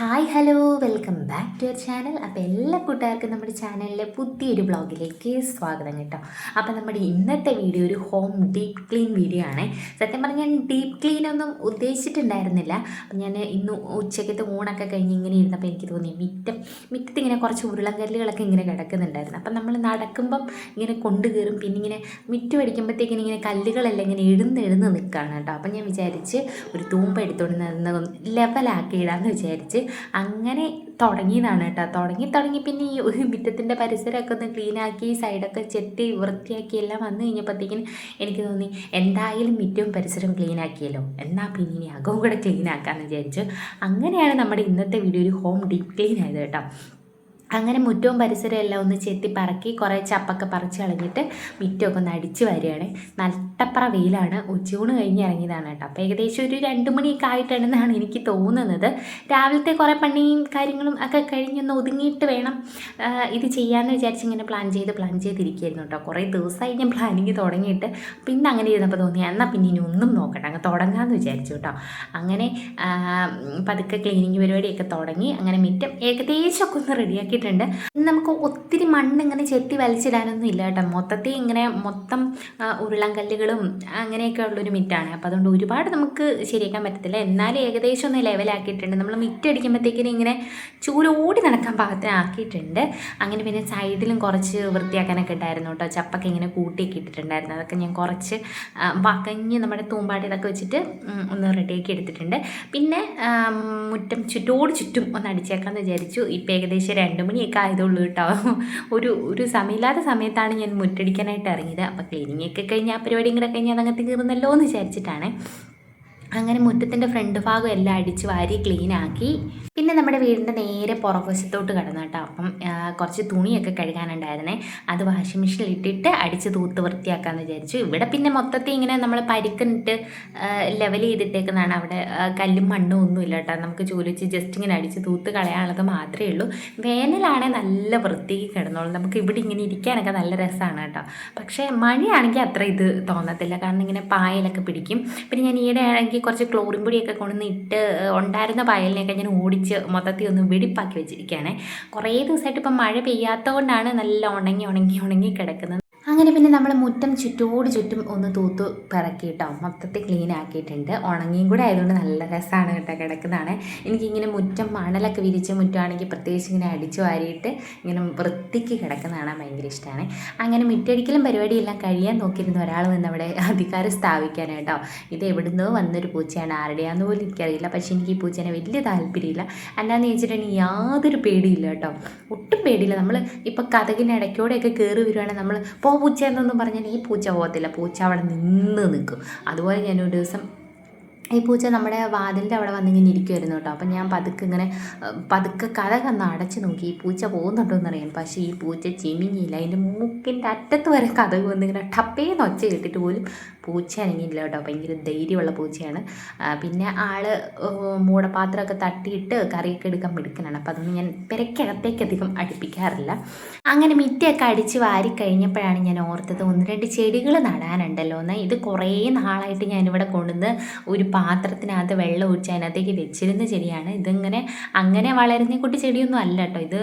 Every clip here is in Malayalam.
Hi hello welcome back to your channel. അപ്പോൾ എല്ലാ കൂട്ടുകാർക്കും നമ്മുടെ ചാനലിലെ പുതിയൊരു ബ്ലോഗിലേക്ക് സ്വാഗതം കേട്ടോ. അപ്പോൾ നമ്മുടെ ഇന്നത്തെ വീഡിയോ ഒരു ഹോം ഡീപ്പ് ക്ലീൻ വീഡിയോ ആണ്. സത്യം പറഞ്ഞാൽ ഞാൻ ഡീപ്പ് ക്ലീൻ ഒന്നും ഉദ്ദേശിച്ചിട്ടുണ്ടായിരുന്നില്ല. അപ്പം ഞാൻ ഇന്ന് ഉച്ചക്കത്തെ ഊണൊക്കെ കഴിഞ്ഞ് ഇങ്ങനെ ഇരുന്നപ്പോൾ എനിക്ക് തോന്നി മിറ്റം മിറ്റത്ത് ഇങ്ങനെ കുറച്ച് ഉരുളങ്കല്ലുകളൊക്കെ ഇങ്ങനെ കിടക്കുന്നുണ്ടായിരുന്നു. അപ്പം നമ്മൾ നടക്കുമ്പം ഇങ്ങനെ കൊണ്ടു കയറും പിന്നെ ഇങ്ങനെ മിറ്റം അടിക്കുമ്പോഴത്തേക്കിന് ഇങ്ങനെ കല്ലുകളെല്ലാം ഇങ്ങനെ എഴുന്ന് എഴുന്ന് നിൽക്കുകയാണ് കേട്ടോ. അപ്പം ഞാൻ വിചാരിച്ച് ഒരു തൂമ്പ എടുത്തുകൊണ്ട് ലെവലാക്കി ഇടാമെന്ന് വിചാരിച്ച് അങ്ങനെ തുടങ്ങിയതാണ് കേട്ടോ. തുടങ്ങി തുടങ്ങി പിന്നെ ഈ മുറ്റത്തിന്റെ പരിസരമൊക്കെ ഒന്ന് ക്ലീനാക്കി സൈഡൊക്കെ ചെത്തി വൃത്തിയാക്കി എല്ലാം വന്നു കഴിഞ്ഞപ്പോഴത്തേക്കിന് എനിക്ക് തോന്നി എന്തായാലും മുറ്റവും പരിസരവും ക്ലീനാക്കിയല്ലോ എന്നാൽ പിന്നെ ഇനി അകവും കൂടെ ക്ലീനാക്കാമെന്ന് വിചാരിച്ചു. അങ്ങനെയാണ് നമ്മുടെ ഇന്നത്തെ വീഡിയോ ഒരു ഹോം ഡീപ് ക്ലീൻ ആയത് കേട്ടോ. അങ്ങനെ മുറ്റവും പരിസരവും എല്ലാം ഒന്ന് ചെത്തി പറക്കി കുറേ ചപ്പൊക്കെ പറിച്ച് കളഞ്ഞിട്ട് മുറ്റമൊക്കെ ഒന്ന് അടിച്ച് വരികയാണ്. നട്ടപ്പറ വെയിലാണ്. ഉച്ചയൂണ് കഴിഞ്ഞ് ഇറങ്ങിയതാണ് കേട്ടോ. അപ്പോൾ ഏകദേശം ഒരു രണ്ട് മണിയൊക്കെ ആയിട്ടാണെന്നാണ് എനിക്ക് തോന്നുന്നത്. രാവിലത്തെ കുറേ പണിയും കാര്യങ്ങളും ഒക്കെ കഴിഞ്ഞൊന്ന് ഒതുങ്ങിയിട്ട് വേണം ഇത് ചെയ്യാമെന്ന് വിചാരിച്ച് ഇങ്ങനെ പ്ലാൻ ചെയ്ത് പ്ലാൻ ചെയ്തിരിക്കുകയായിരുന്നു കേട്ടോ. കുറേ ദിവസമായി ഞാൻ പ്ലാനിങ് തുടങ്ങിയിട്ട് പിന്നെ അങ്ങനെ ഇരുന്നപ്പോൾ തോന്നി എന്നാൽ പിന്നെ ഇനി ഒന്നും നോക്കട്ടെ അങ്ങ് തുടങ്ങാമെന്ന് വിചാരിച്ചു കേട്ടോ. അങ്ങനെ പതുക്കെ ക്ലീനിങ് പരിപാടിയൊക്കെ തുടങ്ങി. അങ്ങനെ മിറ്റം ഏകദേശമൊക്കെ ഒന്ന് റെഡിയാക്കിയിട്ടുണ്ട് ഇന്ന് നമുക്ക് ഒത്തിരി മണ്ണ് ഇങ്ങനെ ചെത്തി വലിച്ചിടാനൊന്നും ഇല്ല കേട്ടോ. മൊത്തത്തിൽ ഇങ്ങനെ മൊത്തം ഉരുളൻകല്ലുകളും അങ്ങനെയൊക്കെ ഉള്ളൊരു മിറ്റാണ്. അപ്പോൾ അതുകൊണ്ട് ഒരുപാട് നമുക്ക് ശരിയാക്കാൻ പറ്റത്തില്ല. എന്നാലും ഏകദേശം ഒന്ന് ലെവലാക്കിയിട്ടുണ്ട്. നമ്മൾ മിറ്റ് അടിക്കുമ്പോഴത്തേക്കിനും ഇങ്ങനെ ചൂലോടി നടക്കാൻ പാകത്തിനാക്കിയിട്ടുണ്ട്. അങ്ങനെ പിന്നെ സൈഡിലും കുറച്ച് വൃത്തിയാക്കാനൊക്കെ ഉണ്ടായിരുന്നു കേട്ടോ. ചപ്പൊക്കെ ഇങ്ങനെ കൂട്ടിയൊക്കെ ഇട്ടിട്ടുണ്ടായിരുന്നു. അതൊക്കെ ഞാൻ കുറച്ച് വകഞ്ഞ് നമ്മുടെ തൂമ്പാടി ഇതൊക്കെ വെച്ചിട്ട് ഒന്ന് റെഡിയാക്കി എടുത്തിട്ടുണ്ട്. പിന്നെ മുറ്റം ചുറ്റോട് ചുറ്റും ഒന്ന് അടിച്ചേക്കാമെന്ന് വിചാരിച്ചു. ഇപ്പം ഏകദേശം രണ്ട് മണിയൊക്കെ ആയതുള്ളൂ കേട്ടോ. ഒരു ഒരു സമയമില്ലാത്ത സമയത്താണ് ഞാൻ മുറ്റടിക്കാനായിട്ട് ഇറങ്ങിയത്. അപ്പോൾ ക്ലീനിങ് ഒക്കെ കഴിഞ്ഞ് ആ പരിപാടിയും കൂടെ കഴിഞ്ഞ് അതങ്ങ് തീർന്നല്ലോ എന്ന് വിചാരിച്ചിട്ടാണ്. അങ്ങനെ മുറ്റത്തിന്റെ ഫ്രണ്ട് ഭാഗം എല്ലാം അടിച്ച് വാരി ക്ലീൻ ആക്കി. പിന്നെ നമ്മുടെ വീടിന്റെ നേരെ പുറകുവശത്തോട്ട് കിടന്നു കേട്ടോ. അപ്പം കുറച്ച് തുണിയൊക്കെ കഴുകാനുണ്ടായിരുന്നേ. അത് വാഷിംഗ് മെഷീനിൽ ഇട്ടിട്ട് അടിച്ച് തൂത്ത് വൃത്തിയാക്കാമെന്ന് വിചാരിച്ചു. ഇവിടെ പിന്നെ മൊത്തത്തിൽ ഇങ്ങനെ നമ്മൾ പരിക്കിട്ട് ലെവൽ ചെയ്തിട്ടേക്കുന്നതാണ്. അവിടെ കല്ലും മണ്ണും ഒന്നുമില്ല കേട്ടോ. നമുക്ക് ജോലി ജസ്റ്റ് ഇങ്ങനെ അടിച്ച് തൂത്ത് കളയാനുള്ളത് മാത്രമേ ഉള്ളൂ. വേനലാണേ നല്ല വൃത്തിക്ക് കിടന്നോളും. നമുക്ക് ഇവിടെ ഇങ്ങനെ ഇരിക്കാനൊക്കെ നല്ല രസമാണ് കേട്ടോ. പക്ഷേ മഴയാണെങ്കിൽ അത്ര ഇത് തോന്നത്തില്ല. കാരണം ഇങ്ങനെ പായലൊക്കെ പിടിക്കും. പിന്നെ ഞാൻ ഈയിടെ ആണെങ്കിൽ കുറച്ച് ക്ലോറിൻ പൊടിയൊക്കെ കൊണ്ടുവന്ന് ഇട്ട് ഉണ്ടായിരുന്ന പായലിനെയൊക്കെ ഞാൻ ഓടിച്ച് മൊത്തത്തിൽ ഒന്ന് വെടിപ്പാക്കി വെച്ചിരിക്കുകയാണ്. കുറേ ദിവസമായിട്ട് ഇപ്പം മഴ പെയ്യാത്തതുകൊണ്ടാണ് നല്ല ഉണങ്ങി ഉണങ്ങി ഉണങ്ങി കിടക്കുന്നത്. അങ്ങനെ പിന്നെ നമ്മൾ മുറ്റം ചുറ്റോട് ചുറ്റും ഒന്ന് തൂത്ത് പിറക്കിയിട്ടോ. മൊത്തത്തിൽ ക്ലീൻ ആക്കിയിട്ടുണ്ട്. ഉണങ്ങിയും കൂടെ ആയതുകൊണ്ട് നല്ല രസമാണ് കേട്ടോ കിടക്കുന്നതാണ്. എനിക്കിങ്ങനെ മുറ്റം മണലൊക്കെ വിരിച്ച മുറ്റമാണെങ്കിൽ പ്രത്യേകിച്ച് ഇങ്ങനെ അടിച്ചു വാരിയിട്ട് ഇങ്ങനെ വൃത്തിക്ക് കിടക്കുന്നതാണ് ഭയങ്കര ഇഷ്ടമാണ് അങ്ങനെ മുറ്റടിക്കലും പരിപാടിയെല്ലാം കഴിയാൻ നോക്കിയിരുന്ന ഒരാൾ വന്ന് അവിടെ അധികാരം സ്ഥാപിക്കാനായിട്ടോ ഇത് എവിടുന്നോ വന്നൊരു പൂച്ചയാണ്. ആരുടെയാന്ന് പോലും എനിക്കറിയില്ല. പക്ഷേ എനിക്ക് ഈ പൂച്ചേനെ വലിയ താല്പര്യമില്ല. എന്നാന്ന് ചോദിച്ചിട്ടുണ്ടെങ്കിൽ യാതൊരു പേടിയില്ല കേട്ടോ. ഒട്ടും പേടിയില്ല. നമ്മൾ ഇപ്പോൾ കഥകിന് ഇടയ്ക്കൂടെയൊക്കെ കയറി വരുവാണെങ്കിൽ നമ്മൾ പോ പൂച്ച എന്നൊന്നും പറഞ്ഞാൽ ഈ പൂച്ച പോകത്തില്ല. പൂച്ച അവിടെ നിന്ന് നിൽക്കും. അതുപോലെ ഞാനൊരു ദിവസം ഈ പൂച്ച നമ്മുടെ വാതിലിന്റെ അവിടെ വന്നിങ്ങനെ ഇരിക്കുമായിരുന്നു കേട്ടോ. അപ്പം ഞാൻ പതുക്കെ ഇങ്ങനെ പതുക്കെ കഥ കന്ന് അടച്ച് നോക്കി. ഈ പൂച്ച പോകുന്നുണ്ടോ എന്നറിയാം പക്ഷേ ഈ പൂച്ച ചിമിഞ്ഞില്ല. അതിന്റെ മൂക്കിന്റെ അറ്റത്ത് വരെ കഥ വന്നിങ്ങനെ ടപ്പേന്ന് ഒച്ച കേട്ടിട്ട് പോലും പൂച്ച അനങ്ങിയില്ല കേട്ടോ. ഭയങ്കര ധൈര്യമുള്ള പൂച്ചയാണ്. പിന്നെ ഏഹ്, മൂടപാത്രമൊക്കെ തട്ടിയിട്ട് കറിയൊക്കെ എടുക്കാൻ മിടുക്കനാണ്. അപ്പം അതൊന്നും ഞാൻ പെരക്കകത്തേക്ക് അധികം അടുപ്പിക്കാറില്ല. അങ്ങനെ മിറ്റയൊക്കെ അടിച്ച് വാരി കഴിഞ്ഞപ്പോഴാണ് ഞാൻ ഓർത്തത് ഒന്ന് രണ്ട് ചെടികൾ നടാനുണ്ടല്ലോ. എന്ന് ഇത് കുറേ നാളായിട്ട് ഞാനിവിടെ കൊണ്ടുവന്ന് ഒരു പാത്രത്തിനകത്ത് വെള്ളം ഒഴിച്ച് അതിനകത്തേക്ക് വെച്ചിരുന്ന ചെടിയാണ്. ഇതിങ്ങനെ അങ്ങനെ വളരുന്ന കുട്ടി ചെടിയൊന്നും അല്ല കേട്ടോ. ഇത്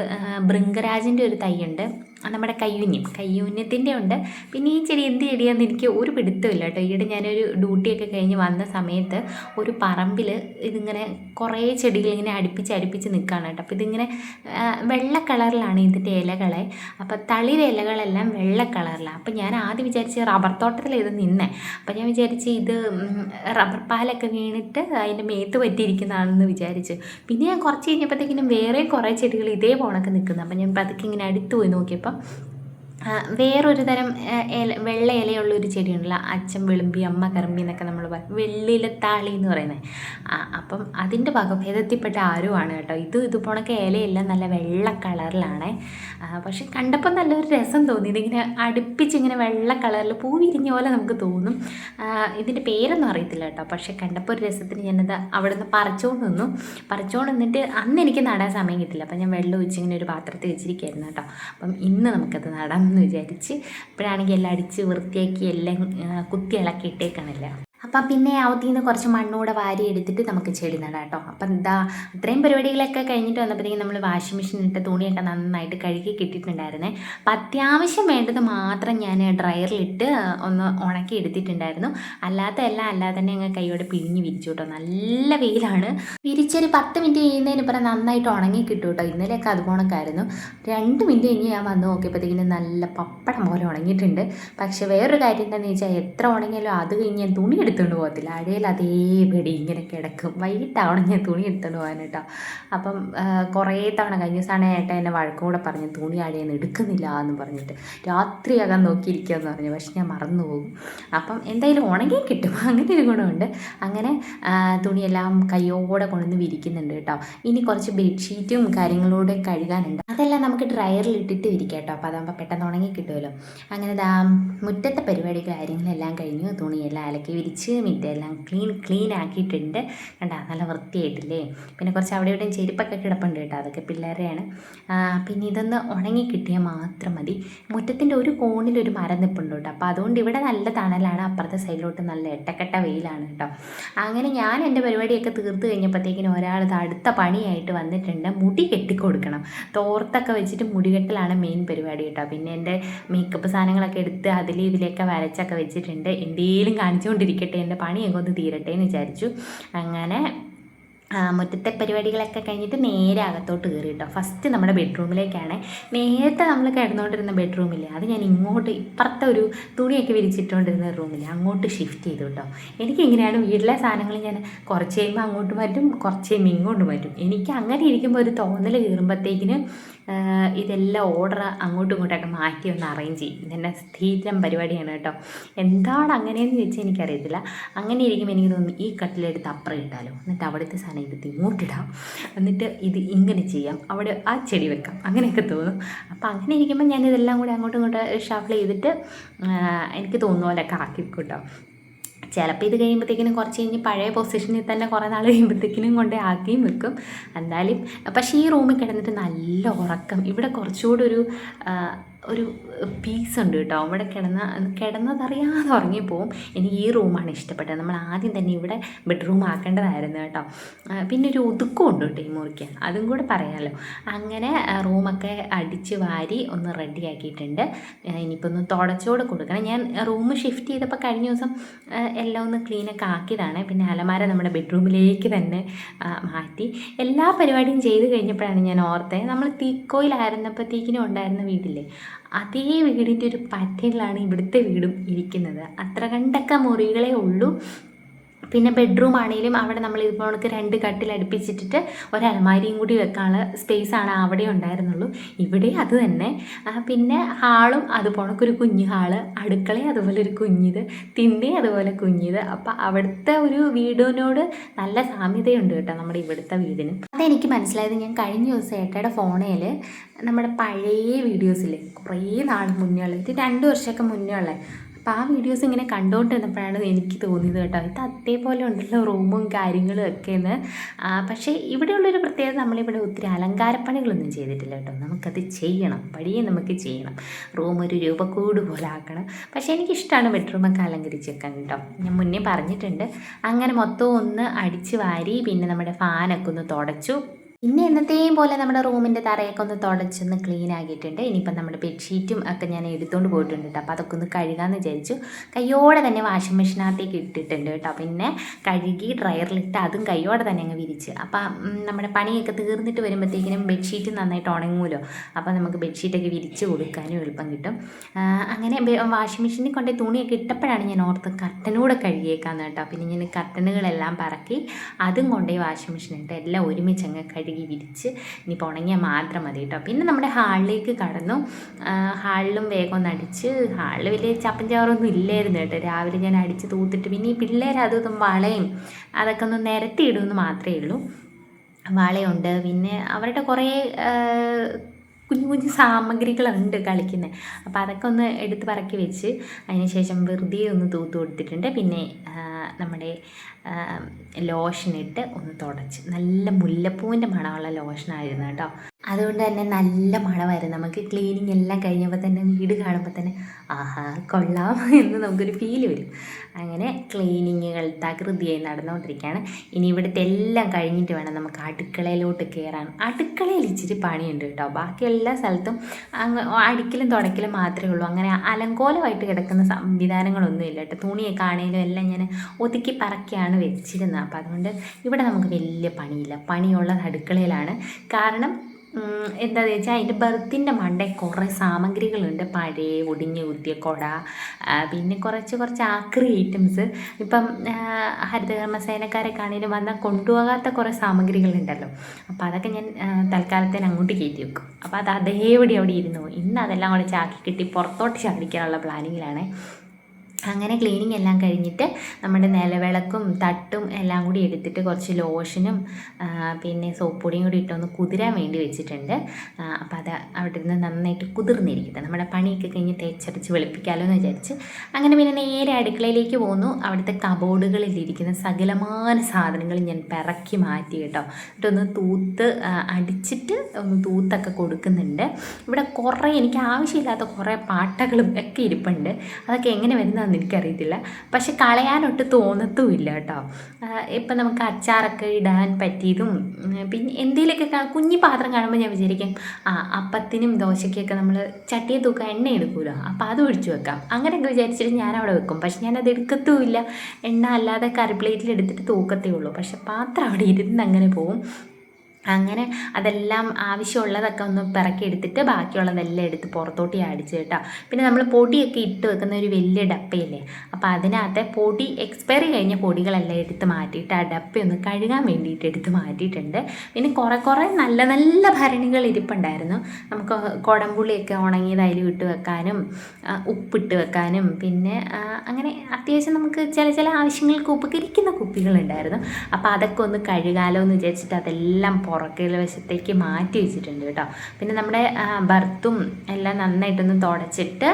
ബൃങ്കരാജിന്റെ ഒരു തൈയുണ്ട്. നമ്മുടെ കയ്യൂന്യം. കയ്യൂന്യത്തിന്റെ ഉണ്ട്. പിന്നെ ഈ ചെടി എന്ത് ചെടിയാന്ന് എനിക്ക് ഒരു പിടുത്തമില്ല കേട്ടോ. ഈയിടെ ഞാനൊരു ഡ്യൂട്ടിയൊക്കെ കഴിഞ്ഞ് വന്ന സമയത്ത് ഒരു പറമ്പിൽ ഇതിങ്ങനെ കുറേ ചെടികൾ ഇങ്ങനെ അടുപ്പിച്ച് അടുപ്പിച്ച് നിൽക്കുകയാണ് കേട്ടോ. അപ്പോൾ ഇതിങ്ങനെ വെള്ള കളറിലാണ് ഇതിന്റെ ഇലകളെ. അപ്പോൾ തളിര ഇലകളെല്ലാം വെള്ള കളറിലാണ് അപ്പോൾ ഞാൻ ആദ്യം വിചാരിച്ച് റബ്ബർ തോട്ടത്തിൽ ഇത് നിന്നേ. അപ്പോൾ ഞാൻ വിചാരിച്ച് ഇത് റബ്ബർ പാലൊക്കെ വീണിട്ട് അതിന്റെ മേത്ത് പറ്റിയിരിക്കുന്നതാണെന്ന് വിചാരിച്ച്. പിന്നെ ഞാൻ കുറച്ച് കഴിഞ്ഞപ്പോഴത്തേക്കിനും വേറെ കുറേ ചെടികൾ ഇതേ പോണൊക്കെ നിൽക്കുന്നത് അപ്പോൾ ഞാൻ പതുക്കെ ഇങ്ങനെ അടുത്ത് പോയി നോക്കിയപ്പോൾ ആ, വേറൊരു തരം ഇല വെള്ള ഇലയുള്ള ഒരു ചെടിയുണ്ടല്ലോ അച്ഛൻ വിളുമ്പി അമ്മ കറമ്പി എന്നൊക്കെ നമ്മൾ പറയും വെള്ളിയിലത്താളി എന്ന് പറയുന്നത്. അപ്പം അതിന്റെ വകഭേദത്തിൽപ്പെട്ട ആണ് കേട്ടോ? ഇത് ഇതുപോണൊക്കെ ഇലയെല്ലാം നല്ല വെള്ള കളറിലാണ്. പക്ഷെ കണ്ടപ്പോൾ നല്ലൊരു രസം തോന്നി. ഇതിങ്ങനെ അടുപ്പിച്ചിങ്ങനെ വെള്ള കളറിൽ പൂ വിരിഞ്ഞ പോലെ നമുക്ക് തോന്നും. ഇതിന്റെ പേരൊന്നും അറിയത്തില്ല കേട്ടോ. പക്ഷെ കണ്ടപ്പോൾ ഒരു രസത്തിന് ഞാനത് അവിടെ നിന്ന് പറിച്ചുകൊണ്ട് നിന്നു. പറിച്ചുകൊണ്ട് നിന്നിട്ട് അന്ന് എനിക്ക് നടാൻ സമയം കിട്ടില്ല. അപ്പം ഞാൻ വെള്ളം ഒഴിച്ച് ഇങ്ങനെ ഒരു പാത്രത്തിൽ വെച്ചിരിക്കുകയായിരുന്നു കേട്ടോ. അപ്പം ഇന്ന് നമുക്കത് നടാമെന്ന് വിചാരിച്ച്. ഇപ്പോഴാണെങ്കിൽ എല്ലാം അടിച്ച് വൃത്തിയാക്കി എല്ലാം കുത്തി ഇളക്കി ഇട്ടേക്കണില്ല അപ്പം പിന്നെ അവത്തിൽ നിന്ന് കുറച്ച് മണ്ണൂടെ വാരി എടുത്തിട്ട് നമുക്ക് ചെടി നടാം കേട്ടോ. അപ്പം എന്താ ഇത്രയും പരിപാടികളൊക്കെ കഴിഞ്ഞിട്ട് വന്നപ്പോഴത്തേക്കും നമ്മൾ വാഷിംഗ് മെഷീൻ ഇട്ട തുണിയൊക്കെ നന്നായിട്ട് കഴുകി കിട്ടിയിട്ടുണ്ടായിരുന്നേ. അപ്പം അത്യാവശ്യം വേണ്ടത് മാത്രം ഞാൻ ഡ്രയറിലിട്ട് ഒന്ന് ഉണക്കി എടുത്തിട്ടുണ്ടായിരുന്നു. അല്ലാത്ത എല്ലാം അല്ലാതെ തന്നെ അങ്ങ് കൈയോടെ പിഴിഞ്ഞ് വിരിച്ചു കേട്ടോ. നല്ല വെയിലാണ്. വിരിച്ചൊരു പത്ത് മിനിറ്റ് കഴിയുന്നതിന് ഇപ്പം നന്നായിട്ട് ഉണങ്ങി കിട്ടും കേട്ടോ. ഇന്നലെയൊക്കെ അതുപോണക്കായിരുന്നു. രണ്ട് മിനിറ്റ് കഴിഞ്ഞ് ഞാൻ വന്ന് നോക്കിയപ്പോഴത്തേക്കിനും നല്ല പപ്പടം പോലെ ഉണങ്ങിയിട്ടുണ്ട്. പക്ഷേ വേറൊരു കാര്യം എന്താണെന്ന് വെച്ചാൽ എത്ര ഉണങ്ങിയാലും അത് കഴിഞ്ഞ് ഞാൻ തുണി എടുത്തുകൊണ്ട് പോകത്തില്ല. അഴയിൽ അതേപടി ഇങ്ങനെ കിടക്കും. വൈകിട്ടാവണം ഞാൻ തുണി എടുത്തുകൊണ്ട് പോകാൻ കേട്ടോ. അപ്പം കുറേ തവണ കഴിഞ്ഞ ദിവസമാണ് ഏട്ടൻ എന്നെ വഴക്കം കൂടെ പറഞ്ഞു തുണി നിന്ന് എടുക്കുന്നില്ല എന്ന് പറഞ്ഞിട്ട് രാത്രിയാകാൻ നോക്കിയിരിക്കുക എന്ന് പറഞ്ഞു. പക്ഷെ ഞാൻ മറന്നു പോകും. അപ്പം എന്തായാലും ഉണങ്ങി കിട്ടും. അങ്ങനെ ഒരു ഗുണമുണ്ട്. അങ്ങനെ തുണിയെല്ലാം കയ്യോടെ കൊണ്ടുവന്ന് വിരിക്കുന്നുണ്ട് കേട്ടോ. ഇനി കുറച്ച് ബെഡ്ഷീറ്റും കാര്യങ്ങളൂടെ കഴുകാനുണ്ട്. അതെല്ലാം നമുക്ക് ഡ്രയറിൽ ഇട്ടിട്ട് വിരിക്കാം കേട്ടോ. അപ്പോൾ അതാകുമ്പോൾ പെട്ടെന്ന് ഉണങ്ങി കിട്ടുമല്ലോ. അങ്ങനെ മുറ്റത്തെ പരിപാടി കാര്യങ്ങളെല്ലാം കഴിഞ്ഞു. തുണിയെല്ലാം അലക്കി വിരിച്ച് മിറ്റെല്ലാം ക്ലീൻ ക്ലീൻ ആക്കിയിട്ടുണ്ട്. കണ്ടാ നല്ല വൃത്തിയായിട്ടില്ലേ? പിന്നെ കുറച്ച് അവിടെ ഇവിടെയും ചെരുപ്പൊക്കെ കിടപ്പുണ്ട് കേട്ടോ അതൊക്കെ പിള്ളേരെയാണ് പിന്നെ ഇതൊന്ന് ഉണങ്ങി കിട്ടിയാൽ മാത്രം മതി. മുറ്റത്തിന്റെ ഒരു കോണിൽ ഒരു മരം നിൽപ്പുണ്ട് കേട്ടോ. അപ്പോൾ അതുകൊണ്ട് ഇവിടെ നല്ല തണലാണ് അപ്പുറത്തെ സൈഡിലോട്ട് നല്ല എട്ടക്കെട്ട വെയിലാണ് കേട്ടോ. അങ്ങനെ ഞാൻ എന്റെ പരിപാടിയൊക്കെ തീർത്ത് കഴിഞ്ഞപ്പോഴത്തേക്കിനും ഒരാൾ അടുത്ത പണിയായിട്ട് വന്നിട്ടുണ്ട്. മുടി കെട്ടിക്കൊടുക്കണം. തോർത്തൊക്കെ വെച്ചിട്ട് മുടി കെട്ടലാണ് മെയിൻ പരിപാടി കേട്ടോ. പിന്നെ എന്റെ മേക്കപ്പ് സാധനങ്ങളൊക്കെ എടുത്ത് അതിൽ ഇതിലൊക്കെ വരച്ചൊക്കെ വെച്ചിട്ടുണ്ട്. എന്തെങ്കിലും കാണിച്ചുകൊണ്ടിരിക്കട്ടെ. എന്റെ പണിയൊക്കെ ഒന്ന് തീരട്ടെ എന്ന് വിചാരിച്ചു. അങ്ങനെ മുറ്റത്തെ പരിപാടികളൊക്കെ കഴിഞ്ഞിട്ട് നേരെ അകത്തോട്ട് കയറി കേട്ടോ. ഫസ്റ്റ് നമ്മുടെ ബെഡ്റൂമിലേക്കാണ് നേരത്തെ നമ്മൾ കിടന്നുകൊണ്ടിരുന്ന ബെഡ്റൂമില്ലേ അത് ഞാൻ ഇങ്ങോട്ട് ഇപ്പുറത്തെ ഒരു തുണിയൊക്കെ വിരിച്ചിട്ടുകൊണ്ടിരുന്ന റൂമില്ല അങ്ങോട്ട് ഷിഫ്റ്റ് ചെയ്തു കേട്ടോ. എനിക്ക് ഇങ്ങനെയാണ് വീട്ടിലെ സാധനങ്ങൾ ഞാൻ കുറച്ച് കഴിയുമ്പോൾ അങ്ങോട്ട് മാറ്റും കുറച്ച് കഴിയുമ്പോൾ ഇങ്ങോട്ട് മാറ്റും. എനിക്ക് അങ്ങനെ ഇരിക്കുമ്പോൾ ഒരു തോന്നൽ കയറുമ്പോഴത്തേക്കിന് ഇതെല്ലാം ഓർഡർ അങ്ങോട്ടും ഇങ്ങോട്ടൊക്കെ മാറ്റി ഒന്ന് അറേഞ്ച് ചെയ്യും. ഇതെന്നെ സ്ഥിരം പരിപാടിയാണ് കേട്ടോ. എന്താണ് അങ്ങനെയെന്ന് ചോദിച്ചാൽ എനിക്കറിയത്തില്ല. അങ്ങനെ ഇരിക്കുമ്പോൾ എനിക്ക് തോന്നുന്നു ഈ കട്ടിലെടുത്ത് അപ്പുറം ഇട്ടാലോ? എന്നിട്ട് അവിടുത്തെ സാധനം എടുത്ത് ഇങ്ങോട്ടിടാം. എന്നിട്ട് ഇത് ഇങ്ങനെ ചെയ്യാം. അവിടെ ആ ചെടി വെക്കാം. അങ്ങനെയൊക്കെ തോന്നും. അപ്പോൾ അങ്ങനെ ഇരിക്കുമ്പോൾ ഞാൻ ഇതെല്ലാം കൂടി അങ്ങോട്ടും ഇങ്ങോട്ടും ഷഫിൾ ചെയ്തിട്ട് എനിക്ക് തോന്നുന്ന ആക്കി വെക്കും കേട്ടോ ചിലപ്പോൾ ഇത് കഴിയുമ്പോഴത്തേക്കിനും കുറച്ച് കഴിഞ്ഞ് പഴയ പൊസിഷനിൽ തന്നെ കുറേ നാൾ കഴിയുമ്പോഴത്തേക്കിനും കൊണ്ട് ആക്കിയും വെക്കും. എന്തായാലും പക്ഷേ ഈ റൂമിൽ കിടന്നിട്ട് നല്ല ഉറക്കം. ഇവിടെ കുറച്ചുകൂടി ഒരു ഒരു പീസ് ഉണ്ട് കേട്ടോ. അവിടെ കിടന്ന കിടന്നതറിയാതെ ഉറങ്ങിപ്പോവും. എനിക്ക് ഈ റൂമാണ് ഇഷ്ടപ്പെട്ടത്. നമ്മൾ ആദ്യം തന്നെ ഇവിടെ ബെഡ്റൂം ആക്കേണ്ടതായിരുന്നു കേട്ടോ. പിന്നെ ഒരു ഒതുക്കം ഉണ്ട് കേട്ടോ ഈ മുറിക്ക് അതും കൂടെ പറയാമല്ലോ അങ്ങനെ റൂമൊക്കെ അടിച്ച് വാരി ഒന്ന് റെഡിയാക്കിയിട്ടുണ്ട് ഇനിയിപ്പോൾ ഒന്ന് തുടച്ചോട് കൊടുക്കണം. ഞാൻ റൂം ഷിഫ്റ്റ് ചെയ്തപ്പോൾ കഴിഞ്ഞ ദിവസം എല്ലാം ഒന്ന് ക്ലീനൊക്കെ ആക്കിയതാണ്. പിന്നെ അലമാര നമ്മുടെ ബെഡ്റൂമിലേക്ക് തന്നെ മാറ്റി. എല്ലാ പരിപാടിയും ചെയ്ത് കഴിഞ്ഞപ്പോഴാണ് ഞാൻ ഓർത്തത്. നമ്മൾ തീക്കോയിലായിരുന്നപ്പോഴത്തേക്കിനും ഉണ്ടായിരുന്ന വീട്ടില്ലേ അതേ വീടിന്റെ ഒരു പാറ്റേണിലാണ് ഇവിടുത്തെ വീടും ഇരിക്കുന്നത്. അത്ര കണ്ടൊക്കെ മുറികളേ ഉള്ളൂ. പിന്നെ ബെഡ്റൂം ആണെങ്കിലും അവിടെ നമ്മൾ ഇതുപോലൊക്കെ രണ്ട് കട്ടിൽ അടുപ്പിച്ചിട്ടിട്ട് ഒരു അലമാരിയും കൂടി വെക്കാനുള്ള സ്പേസ് ആണ് അവിടെ ഉണ്ടായിരുന്നുള്ളൂ. ഇവിടെ അത് തന്നെ. പിന്നെ ഹാളും അതുപോലെ ഒരു കുഞ്ഞു ഹാൾ അടുക്കളയും അതുപോലെ ഒരു കുഞ്ഞിത് തിണ്ണേ അതുപോലെ കുഞ്ഞിത്. അപ്പം അവിടുത്തെ ഒരു വീടിനോട് നല്ല സാമ്യതയുണ്ട് കേട്ടോ നമ്മുടെ ഇവിടുത്തെ വീടിന്. അതെനിക്ക് മനസ്സിലായത് ഞാൻ കഴിഞ്ഞ ദിവസം ഏട്ടയുടെ ഫോണിൽ നമ്മുടെ പഴയ വീഡിയോസിൽ കുറേ നാൾ മുന്നേ ഉള്ള ഇത് രണ്ട് വർഷമൊക്കെ മുന്നേ ഉള്ള അപ്പോൾ ആ വീഡിയോസ് ഇങ്ങനെ കണ്ടുകൊണ്ടിരുന്നപ്പോഴാണ് എനിക്ക് തോന്നിയത് കേട്ടോ. ഇത് അതേപോലെ ഉണ്ടല്ലോ റൂമും കാര്യങ്ങളും ഒക്കെ എന്ന് പക്ഷേ ഇവിടെയുള്ളൊരു പ്രത്യേകത നമ്മളിവിടെ ഒത്തിരി അലങ്കാരപ്പണികളൊന്നും ചെയ്തിട്ടില്ല കേട്ടോ. നമുക്കത് ചെയ്യണം. വഴിയെ നമുക്ക് ചെയ്യണം. റൂം ഒരു രൂപക്കൂട് പോലെ ആക്കണം. പക്ഷേ എനിക്കിഷ്ടമാണ് ബെഡ്റൂമൊക്കെ അലങ്കരിച്ച് വെക്കാൻ കേട്ടോ. ഞാൻ മുന്നേ പറഞ്ഞിട്ടുണ്ട്. അങ്ങനെ മൊത്തം ഒന്ന് അടിച്ച് വാരി പിന്നെ നമ്മുടെ ഫാനൊക്കെ ഒന്ന് തുടച്ചു. പിന്നെ എന്നത്തെയും പോലെ നമ്മുടെ റൂമിന്റെ തറയൊക്കെ ഒന്ന് തുടച്ചൊന്ന് ക്ലീൻ ആക്കിയിട്ടുണ്ട്. ഇനിയിപ്പം നമ്മുടെ ബെഡ്ഷീറ്റും ഒക്കെ ഞാൻ എടുത്തുകൊണ്ട് പോയിട്ടുണ്ട് കേട്ടോ. അപ്പോൾ അതൊക്കെ ഒന്ന് കഴുകാമെന്ന് വിചാരിച്ചു. കയ്യോടെ തന്നെ വാഷിംഗ് മെഷീനകത്തേക്ക് ഇട്ടിട്ടുണ്ട് കേട്ടോ. പിന്നെ കഴുകി ഡ്രയറിലിട്ട് അതും കയ്യോടെ തന്നെ അങ്ങ് വിരിച്ച്. അപ്പം നമ്മുടെ പണിയൊക്കെ തീർന്നിട്ട് വരുമ്പോഴത്തേക്കിനും ബെഡ്ഷീറ്റ് നന്നായിട്ട് ഉണങ്ങുമല്ലോ. അപ്പോൾ നമുക്ക് ബെഡ്ഷീറ്റൊക്കെ വിരിച്ച് കൊടുക്കാനും എളുപ്പം കിട്ടും. അങ്ങനെ വാഷിംഗ് മെഷീനിൽ കൊണ്ട് തുണിയൊക്കെ ഇട്ടപ്പോഴാണ് ഞാൻ ഓർത്ത് കർട്ടനൂടെ കഴുകിയേക്കാന്ന് കേട്ടോ. പിന്നെ ഞാൻ കർട്ടനുകളെല്ലാം പറക്കി അതും കൊണ്ടുപോയി വാഷിംഗ് മെഷീനിട്ട് എല്ലാം ഒരുമിച്ച് അങ്ങ് കഴുകി വിരിച്ച് ഇനിയിപ്പോൾ ഉണങ്ങിയാൽ മാത്രം മതി കേട്ടോ. പിന്നെ നമ്മുടെ ഹാളിലേക്ക് കടന്നു. ഹാളിലും വേഗം ഒന്ന് അടിച്ച്. ഹാളിൽ വലിയ ചപ്പൻ ഇല്ലായിരുന്നു കേട്ടോ. രാവിലെ ഞാൻ അടിച്ച് തൂത്തിട്ട് പിന്നെ ഈ പിള്ളേർ അതൊന്നും വളയും. അതൊക്കെ ഒന്ന് നിരത്തിയിടുമെന്ന് മാത്രമേ ഉള്ളൂ. വളയുണ്ട്. പിന്നെ അവരുടെ കുറേ കുഞ്ഞു കുഞ്ഞു സാമഗ്രികളുണ്ട് കളിക്കുന്നത്. അപ്പോൾ അതൊക്കെ ഒന്ന് എടുത്ത് പറക്കി വെച്ച് അതിന് ശേഷം വെറുതെ ഒന്ന് തൂത്ത് കൊടുത്തിട്ടുണ്ട്. പിന്നെ നമ്മുടെ ലോഷൻ ഇട്ട് ഒന്ന് തുടച്ച്. നല്ല മുല്ലപ്പൂവിന്റെ മണമുള്ള ലോഷനായിരുന്നു കേട്ടോ. അതുകൊണ്ട് തന്നെ നല്ല മണമായിരുന്നു. നമുക്ക് ക്ലീനിങ് എല്ലാം കഴിഞ്ഞപ്പോൾ തന്നെ വീട് കാണുമ്പോൾ തന്നെ ആഹാ കൊള്ളാം എന്ന് നമുക്കൊരു ഫീൽ വരും. അങ്ങനെ ക്ലീനിങ്ങുകൾ തകൃതിയായി നടന്നുകൊണ്ടിരിക്കുകയാണ്. ഇനി ഇവിടുത്തെ എല്ലാം കഴിഞ്ഞിട്ട് വേണം നമുക്ക് അടുക്കളയിലോട്ട് കയറാൻ. അടുക്കളയിൽ ഇച്ചിരി പണിയുണ്ട് കേട്ടോ. ബാക്കി എല്ലാ സ്ഥലത്തും അങ്ങ് അടിക്കലും തുടക്കലും മാത്രമേ ഉള്ളൂ. അങ്ങനെ അലങ്കോലമായിട്ട് കിടക്കുന്ന സംവിധാനങ്ങളൊന്നുമില്ല കേട്ടോ. തുണിയൊക്കെ ആണെങ്കിലും എല്ലാം ഞാൻ ഒതുക്കി പറക്കിയാണ് വെച്ചിരുന്നത് അപ്പോൾ അതുകൊണ്ട് ഇവിടെ നമുക്ക് വലിയ പണിയില്ല. പണിയുള്ളത് അടുക്കളയിലാണ് കാരണം എന്താണെന്ന് വെച്ചാൽ അതിന്റെ ബർത്തിന്റെ മണ്ടേ കുറേ സാമഗ്രികളുണ്ട്. പഴയ ഒടിഞ്ഞു കുത്തിയ കുട പിന്നെ കുറച്ച് കുറച്ച് ആക്രി ഐറ്റംസ്. ഇപ്പം ഹരിതകർമ്മസേനക്കാരൊക്കെ ആണെങ്കിലും വന്നാൽ കൊണ്ടുപോകാത്ത കുറേ സാമഗ്രികളുണ്ടല്ലോ. അപ്പോൾ അതൊക്കെ ഞാൻ തൽക്കാലത്തേന് അങ്ങോട്ട് കയറ്റി വെക്കും. അപ്പോൾ അത് അതേപടി അവിടെ ഇരുന്നു ഇന്ന് അതെല്ലാം കൂടെ ചാക്കി കിട്ടി പുറത്തോട്ട് ചാടിക്കാനുള്ള പ്ലാനിങ്ങിലാണ്. അങ്ങനെ ക്ലീനിങ് എല്ലാം കഴിഞ്ഞിട്ട് നമ്മുടെ നിലവിളക്കും തട്ടും എല്ലാം കൂടി എടുത്തിട്ട് കുറച്ച് ലോഷനും പിന്നെ സോപ്പ് പൊടിയും കൂടി ഇട്ടൊന്ന് കുതിരാൻ വേണ്ടി വെച്ചിട്ടുണ്ട്. അപ്പോൾ അത് അവിടെ നിന്ന് നന്നായിട്ട് കുതിർന്നിരിക്കുന്നത് നമ്മുടെ പണിയൊക്കെ കഴിഞ്ഞ് തേച്ചരച്ച് വെളുപ്പിക്കാമല്ലോ എന്ന് വിചാരിച്ച്. അങ്ങനെ പിന്നെ നേരെ അടുക്കളയിലേക്ക് പോന്നു. അവിടുത്തെ കബോർഡുകളിലിരിക്കുന്ന സകലമായ സാധനങ്ങൾ ഞാൻ പിറക്കി മാറ്റി കേട്ടോ. എന്നിട്ടൊന്ന് തൂത്ത് അടിച്ചിട്ട് ഒന്ന് തൂത്തൊക്കെ കൊടുക്കുന്നുണ്ട്. ഇവിടെ കുറേ എനിക്ക് ആവശ്യമില്ലാത്ത കുറേ പാട്ടകളും ഒക്കെ ഇരിപ്പുണ്ട്. അതൊക്കെ എങ്ങനെ വരുന്ന എനിക്കറിയത്തില്ല. പക്ഷെ കളയാനൊട്ട് തോന്നത്തുമില്ല കേട്ടോ. ഇപ്പം നമുക്ക് അച്ചാറൊക്കെ ഇടാൻ പറ്റിയതും പിന്നെ എന്തെങ്കിലുമൊക്കെ കുഞ്ഞി പാത്രം കാണുമ്പോൾ ഞാൻ വിചാരിക്കും ആ അപ്പത്തിനും ദോശയ്ക്കൊക്കെ നമ്മൾ ചട്ടിയെ തൂക്കുക എണ്ണ എടുക്കുമല്ലോ അപ്പോൾ അത് ഒഴിച്ചു വെക്കാം. അങ്ങനെയൊക്കെ വിചാരിച്ചിട്ട് ഞാൻ അവിടെ വെക്കും. പക്ഷെ ഞാനത് എടുക്കത്തുമില്ല. എണ്ണ അല്ലാതെ കറി പ്ലേറ്റിൽ എടുത്തിട്ട് തൂക്കത്തേ ഉള്ളൂ. പക്ഷെ പാത്രം അവിടെ ഇരുന്ന് അങ്ങനെ പോവും. അങ്ങനെ അതെല്ലാം ആവശ്യമുള്ളതൊക്കെ ഒന്ന് പിറക്കി എടുത്തിട്ട് ബാക്കിയുള്ളതെല്ലാം എടുത്ത് പുറത്തോട്ട് അടിച്ച് കേട്ടോ. പിന്നെ നമ്മൾ പൊടിയൊക്കെ ഇട്ട് വെക്കുന്ന ഒരു വലിയ ഡപ്പയില്ലേ അപ്പോൾ അതിനകത്തെ പൊടി എക്സ്പയറി കഴിഞ്ഞ പൊടികളെല്ലാം എടുത്ത് മാറ്റിയിട്ട് ആ ഡപ്പയൊന്ന് കഴുകാൻ വേണ്ടിയിട്ട് എടുത്ത് മാറ്റിയിട്ടുണ്ട്. പിന്നെ കുറേ കുറേ നല്ല നല്ല ഭരണികൾ ഇരിപ്പുണ്ടായിരുന്നു. നമുക്ക് കുടംപുള്ളിയൊക്കെ ഉണങ്ങിയത് അതിൽ ഇട്ട് വെക്കാനും ഉപ്പിട്ട് വെക്കാനും പിന്നെ അങ്ങനെ അത്യാവശ്യം നമുക്ക് ചില ചില ആവശ്യങ്ങൾക്ക് ഉപകരിക്കുന്ന കുപ്പികളുണ്ടായിരുന്നു. അപ്പോൾ അതൊക്കെ ഒന്ന് കഴുകാലോ എന്ന് വിചാരിച്ചിട്ട് അതെല്ലാം പുറകിൽ വശത്തേക്ക് മാറ്റി വെച്ചിട്ടുണ്ട് കേട്ടോ. പിന്നെ നമ്മുടെ ബർത്തും എല്ലാം നന്നായിട്ടൊന്ന് തുടച്ചിട്ട്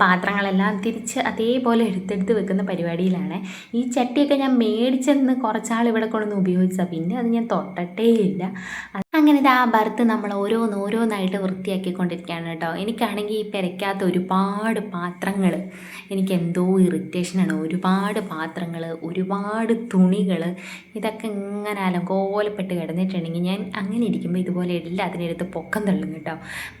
പാത്രങ്ങളെല്ലാം തിരിച്ച് അതേപോലെ എടുത്തെടുത്ത് വെക്കുന്ന പരിപാടിയിലാണ്. ഈ ചട്ടിയൊക്കെ ഞാൻ മേടിച്ചെന്ന് കുറച്ചാൾ ഇവിടെ കൊണ്ടൊന്ന് ഉപയോഗിച്ചതാണ് പിന്നെ അത് ഞാൻ തൊട്ടട്ടേ ഇല്ല അങ്ങനെ ആ ബർത്ത് നമ്മൾ ഓരോന്ന് ഓരോന്നായിട്ട് വൃത്തിയാക്കിക്കൊണ്ടിരിക്കുകയാണ് കേട്ടോ. എനിക്കാണെങ്കിൽ ഈ പെരയ്ക്കകത്ത് ഒരുപാട് പാത്രങ്ങൾ എനിക്ക് എന്തോ ഇറിറ്റേഷനാണ്. ഒരുപാട് പാത്രങ്ങൾ ഒരുപാട് തുണികൾ ഇതൊക്കെ ഇങ്ങനെ അലങ്കോലപ്പെട്ട് കിടന്നിട്ടുണ്ടെങ്കിൽ ഞാൻ അങ്ങനെ ഇരിക്കുമ്പോൾ ഇതുപോലെ എല്ലാത്തിനെടുത്ത് പൊക്കം തള്ളും കേട്ടോ.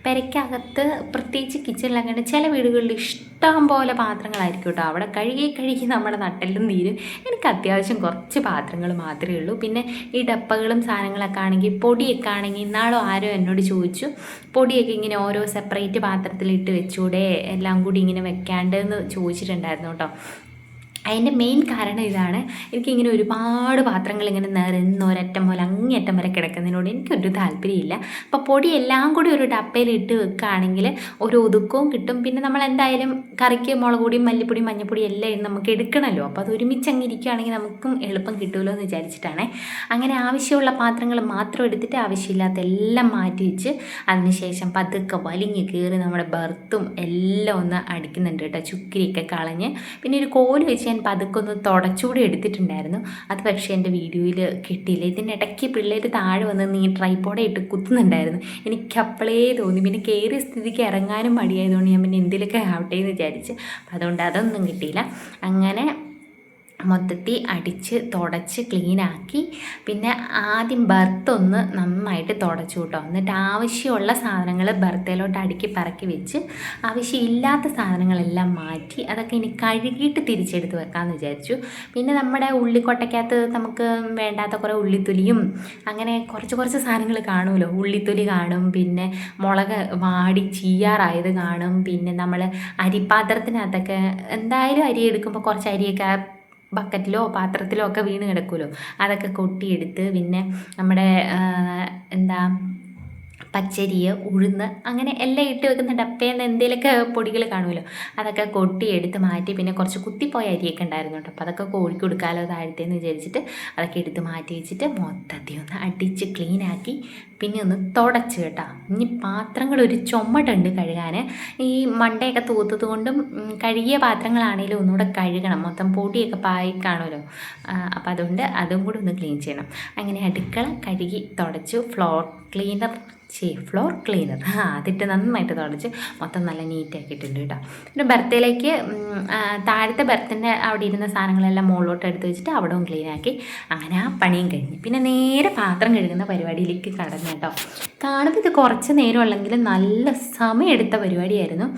പെരയ്ക്കകത്ത് പ്രത്യേകിച്ച് കിച്ചണിലങ്ങനെ ചില വീടുകളിൽ ഇഷ്ടം പോലെ പാത്രങ്ങളായിരിക്കും കേട്ടോ. അവിടെ കഴുകി കഴുകി നമ്മുടെ നട്ടെല്ലും നീരും. എനിക്ക് അത്യാവശ്യം കുറച്ച് പാത്രങ്ങൾ മാത്രമേ ഉള്ളൂ. പിന്നെ ഈ ഡപ്പകളും സാധനങ്ങളൊക്കെ ആണെങ്കിൽ പൊടിയൊക്കെ ആണെങ്കിൽ ഇന്നാളും ആരോ എന്നോട് ചോദിച്ചു പൊടിയൊക്കെ ഇങ്ങനെ ഓരോ സെപ്പറേറ്റ് പാത്രത്തിലിട്ട് വെച്ചൂടെ? എല്ലാം കൂടി ഇങ്ങനെ വെക്കാണ്ട് എന്ന് ചോദിച്ചിട്ടുണ്ടായിരുന്നു കേട്ടോ. അതിന്റെ മെയിൻ കാരണം ഇതാണ്. എനിക്കിങ്ങനെ ഒരുപാട് പാത്രങ്ങൾ ഇങ്ങനെ നിറഞ്ഞ ഒരറ്റം പോലെ അങ്ങേയറ്റം വരെ കിടക്കുന്നതിനോട് എനിക്കൊരു താല്പര്യമില്ല. അപ്പോൾ പൊടി എല്ലാം കൂടി ഒരു ഡപ്പയിൽ ഇട്ട് വെക്കുകയാണെങ്കിൽ ഒരു ഒതുക്കവും കിട്ടും. പിന്നെ നമ്മൾ എന്തായാലും കറിക്ക് മുളക് പൊടിയും മല്ലിപ്പൊടിയും മഞ്ഞപ്പൊടി എല്ലാം നമുക്ക് എടുക്കണമല്ലോ. അപ്പോൾ അത് ഒരുമിച്ച് അങ്ങ് ഇരിക്കുകയാണെങ്കിൽ നമുക്കും എളുപ്പം കിട്ടുമല്ലോ എന്ന് വിചാരിച്ചിട്ടാണ്. അങ്ങനെ ആവശ്യമുള്ള പാത്രങ്ങൾ മാത്രം എടുത്തിട്ട് ആവശ്യമില്ലാത്ത എല്ലാം മാറ്റി വെച്ച് അതിനുശേഷം പതുക്കെ വലിഞ്ഞ് കയറി നമ്മുടെ ബർത്തും എല്ലാം ഒന്ന് അടിക്കുന്നുണ്ട് കേട്ടോ. ചുക്കിരിയൊക്കെ കളഞ്ഞ്. പിന്നെ ഒരു കോൽ വെച്ച് ഞാൻ പതുക്കൊന്ന് തുടച്ചുകൂടി എടുത്തിട്ടുണ്ടായിരുന്നു. അത് പക്ഷേ എന്റെ വീഡിയോയിൽ കിട്ടിയില്ല. ഇതിനിടയ്ക്ക് പിള്ളേർ താഴെ വന്ന് നീ ട്രൈപ്പോടെ ഇട്ട് കുത്തുന്നുണ്ടായിരുന്നു. എനിക്ക് അപ്പോഴേ തോന്നി. പിന്നെ കയറിയ സ്ഥിതിക്ക് ഇറങ്ങാനും മടിയായതുകൊണ്ട് ഞാൻ പിന്നെ എന്തിലൊക്കെ ആവട്ടെ എന്ന് വിചാരിച്ച്. അപ്പം അതുകൊണ്ട് അതൊന്നും കിട്ടിയില്ല. അങ്ങനെ മൊത്തത്തിൽ അടിച്ച് തുടച്ച് ക്ലീനാക്കി പിന്നെ ആദ്യം ബർത്തൊന്ന് നന്നായിട്ട് തുടച്ചു കേട്ടോ എന്നിട്ട് ആവശ്യമുള്ള സാധനങ്ങൾ ബർത്തയിലോട്ട് അടുക്കി പറക്കി വെച്ച് ആവശ്യമില്ലാത്ത സാധനങ്ങളെല്ലാം മാറ്റി അതൊക്കെ ഇനി കഴുകിയിട്ട് തിരിച്ചെടുത്ത് വെക്കാമെന്ന് വിചാരിച്ചു. പിന്നെ നമ്മുടെ ഉള്ളിക്കൊട്ടയ്ക്കകത്ത് നമുക്ക് വേണ്ടാത്ത കുറേ ഉള്ളിത്തൊലിയും അങ്ങനെ കുറച്ച് കുറച്ച് സാധനങ്ങൾ കാണുമല്ലോ. ഉള്ളിത്തൊലി കാണും പിന്നെ മുളക് വാടി ചീയാറായത് കാണും പിന്നെ നമ്മൾ അരിപ്പാത്രത്തിനകത്തൊക്കെ എന്തായാലും അരി എടുക്കുമ്പോൾ കുറച്ച് അരിയൊക്കെ ബക്കറ്റിലോ പാത്രത്തിലോ ഒക്കെ വീണ് കിടക്കുമല്ലോ. അതൊക്കെ കൊട്ടിയെടുത്ത് പിന്നെ നമ്മുടെ എന്താ പച്ചരി ഉഴുന്ന് അങ്ങനെ എല്ലാം ഇട്ട് വെക്കുന്ന ഡപ്പയിൽ നിന്ന് എന്തെങ്കിലുമൊക്കെ പൊടികൾ കാണുമല്ലോ. അതൊക്കെ കൊട്ടിയെടുത്ത് മാറ്റി പിന്നെ കുറച്ച് കുത്തിപ്പോയ അരിയൊക്കെ ഉണ്ടായിരുന്നു കേട്ടോ അപ്പോൾ അതൊക്കെ കോഴിക്ക് കൊടുക്കാമല്ലോ താഴത്തേന്ന് വിചാരിച്ചിട്ട് അതൊക്കെ എടുത്ത് മാറ്റി വെച്ചിട്ട് മൊത്തത്തിൽ ഒന്ന് അടിച്ച് ക്ലീനാക്കി പിന്നെ ഒന്ന് തുടച്ച് കേട്ടോ. ഇനി പാത്രങ്ങൾ ഒരു ചുമട്ടുണ്ട് കഴുകാൻ ഈ മണ്ടയൊക്കെ തൂത്തത് കൊണ്ടും കഴുകിയ പാത്രങ്ങളാണെങ്കിലും ഒന്നുകൂടെ കഴുകണം. മൊത്തം പൊടിയൊക്കെ പായി കാണുമല്ലോ അപ്പോൾ അതുകൊണ്ട് അതും കൂടി ഒന്ന് ക്ലീൻ ചെയ്യണം. അങ്ങനെ അടുക്കള കഴുകി തുടച്ചു. ഫ്ലോർ ക്ലീനർ ചേ ഫ്ലോർ ക്ലീനർ. ആ അതിട്ട് നന്നായിട്ട് തുടച്ച്. മൊത്തം നല്ല നീറ്റാക്കിയിട്ടുണ്ട് കേട്ടോ. പിന്നെ ബർത്തയിലേക്ക് താഴത്തെ ബർത്തിന്റെ അവിടെ ഇരുന്ന സാധനങ്ങളെല്ലാം മുകളിലോട്ട് എടുത്ത് വെച്ചിട്ട് അവിടവും ക്ലീനാക്കി. അങ്ങനെ ആ പണിയും കഴിഞ്ഞ്. പിന്നെ നേരെ പാത്രം കഴുകുന്ന പരിപാടിയിലേക്ക് കടന്നു. കേട്ടോ. കാണുമ്പോൾ ഇത് കുറച്ച് നേരമുള്ളെങ്കിലും നല്ല സമയമെടുത്ത പരിപാടിയായിരുന്നു.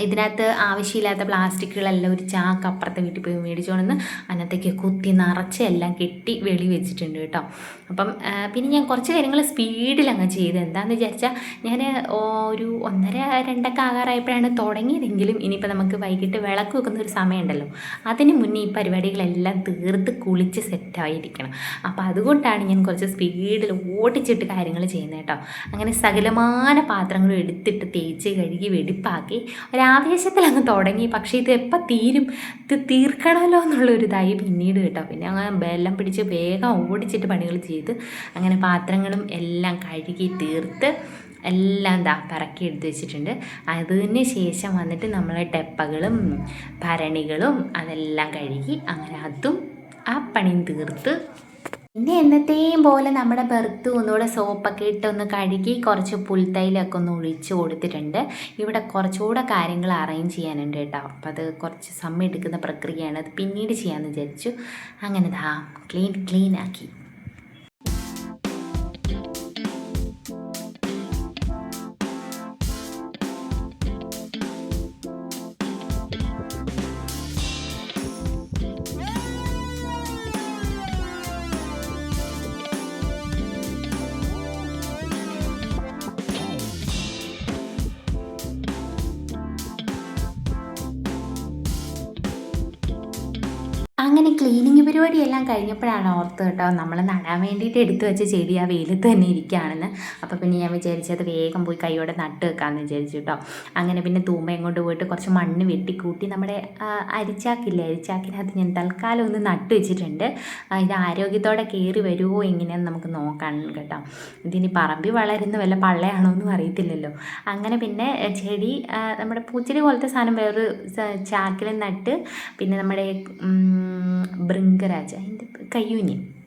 ഇതിനകത്ത് ആവശ്യമില്ലാത്ത പ്ലാസ്റ്റിക്കുകളെല്ലാം ഒരു ചാക്ക് അപ്പുറത്തെ വീട്ടിൽ പോയി മേടിച്ചുകൊണ്ടെന്ന് അതിനകത്തേക്ക് കുത്തി നിറച്ച് എല്ലാം കെട്ടി വെളി വെച്ചിട്ടുണ്ട് കേട്ടോ. അപ്പം പിന്നെ ഞാൻ കുറച്ച് കാര്യങ്ങൾ സ്പീഡിൽ അങ്ങ് ചെയ്ത് എന്താണെന്ന് വിചാരിച്ചാൽ ഞാൻ ഒരു ഒന്നര രണ്ടൊക്കെ ആകാറായപ്പോഴാണ് തുടങ്ങിയതെങ്കിലും ഇനിയിപ്പോൾ നമുക്ക് വൈകിട്ട് വിളക്ക് വെക്കുന്ന ഒരു സമയമുണ്ടല്ലോ. അതിന് മുന്നേ ഈ പരിപാടികളെല്ലാം തീർത്ത് കുളിച്ച് സെറ്റായിരിക്കണം. അപ്പോൾ അതുകൊണ്ടാണ് ഞാൻ കുറച്ച് സ്പീഡിൽ ഓടിച്ചിട്ട് കാര്യങ്ങൾ ചെയ്യുന്നത് കേട്ടോ. അങ്ങനെ സകലമാന പാത്രങ്ങളും എടുത്തിട്ട് തേച്ച് കഴുകി വെടിപ്പാക്കി ഒരാവേശത്തിൽ അങ്ങ് തുടങ്ങി. പക്ഷേ ഇത് എപ്പോൾ തീരും? ഇത് തീർക്കണമല്ലോ എന്നുള്ളൊരു ഇതായി പിന്നീട് കേട്ടോ. പിന്നെ അങ്ങനെ ബെല്ലം പിടിച്ച് വേഗം ഓടിച്ചിട്ട് പണികൾ ചെയ്ത്. അങ്ങനെ പാത്രങ്ങളും എല്ലാം കഴുകി തീർത്ത് എല്ലാം എന്താ പറക്കി എടുത്ത് വെച്ചിട്ടുണ്ട്. അതിന് ശേഷം വന്നിട്ട് നമ്മൾ ടെപ്പകളും ഭരണികളും അതെല്ലാം കഴുകി അങ്ങനെ അതും ആ പണിയും തീർത്ത് പിന്നെ എന്നത്തെയും പോലെ നമ്മുടെ ബെർത്ത് ഒന്നുകൂടെ സോപ്പൊക്കെ ഇട്ടൊന്ന് കഴുകി കുറച്ച് പുൽത്തൈലൊക്കെ ഒന്ന് ഒഴിച്ച് കൊടുത്തിട്ടുണ്ട്. ഇവിടെ കുറച്ചുകൂടെ കാര്യങ്ങൾ അറേഞ്ച് ചെയ്യാനുണ്ട് കേട്ടോ. അപ്പം അത് കുറച്ച് സമയം എടുക്കുന്ന പ്രക്രിയയാണ്. അത് പിന്നീട് ചെയ്യാമെന്ന് വിചാരിച്ചു. അങ്ങനെ ദാ ക്ലീൻ ക്ലീൻ ആക്കി. അങ്ങനെ ക്ലീനിങ് പരിപാടിയെല്ലാം കഴിഞ്ഞപ്പോഴാണ് ഓർത്ത് കേട്ടോ. നമ്മൾ നടാൻ വേണ്ടിയിട്ട് എടുത്തു വെച്ച ചെടി ആ വെയിലത്ത് തന്നെ ഇരിക്കുകയാണെന്ന്. അപ്പോൾ പിന്നെ ഞാൻ വിചാരിച്ചത് വേഗം പോയി കൈയോടെ നട്ട് വെക്കാമെന്ന് വിചാരിച്ചു കേട്ടോ. അങ്ങനെ പിന്നെ തൂമ്പയും കൊണ്ട് പോയിട്ട് കുറച്ച് മണ്ണ് വെട്ടിക്കൂട്ടി നമ്മുടെ അരിച്ചാക്കില്ലേ? അരിച്ചാക്കിനകത്ത് ഞാൻ തൽക്കാലം ഒന്ന് നട്ട് വെച്ചിട്ടുണ്ട്. ഇത് ആരോഗ്യത്തോടെ കയറി വരുമോ എങ്ങനെയെന്ന് നമുക്ക് നോക്കാം കേട്ടോ. ഇതിനി പറമ്പി വളരുന്ന വല്ല പള്ളയാണോ എന്നും അറിയത്തില്ലല്ലോ. അങ്ങനെ പിന്നെ ചെടി നമ്മുടെ പൂച്ചെടി പോലത്തെ സാധനം വേറൊരു ചാക്കിൽ നട്ട് പിന്നെ നമ്മുടെ ബൃങ്കരാജ അതിന്റെ കയ്യൂന്യം.